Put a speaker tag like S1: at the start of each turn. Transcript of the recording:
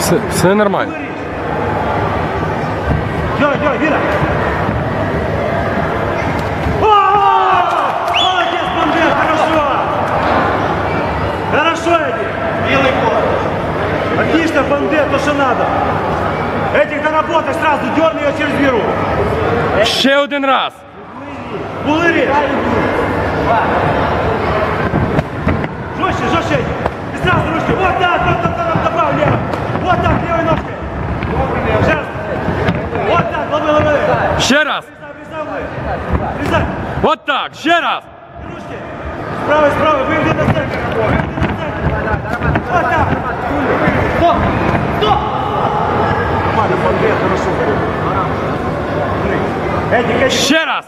S1: Все, все нормально.
S2: Дёй, дёй, Вира! О! Молодец, Бандер, хорошо! Хорошо, Эдик! Белый кот! Отлично, Бандер, то, что надо! Этих доработай сразу, дерни ее через Виру!
S1: Ще один раз.
S2: Булыри! Жестче, жестче! И сразу ручки! Вот так, вот так, вот так, добавь лево! Вот так, левой ножкой! Сейчас! Вот так, лови, лови!
S1: Ще раз. Вот так. Ще раз.
S2: Ручки! Справа, справа, выведи на центр! Выведи на центр! Вот так! Стоп! Стоп! Нормально, Бандер, хорошо.
S1: Ще раз.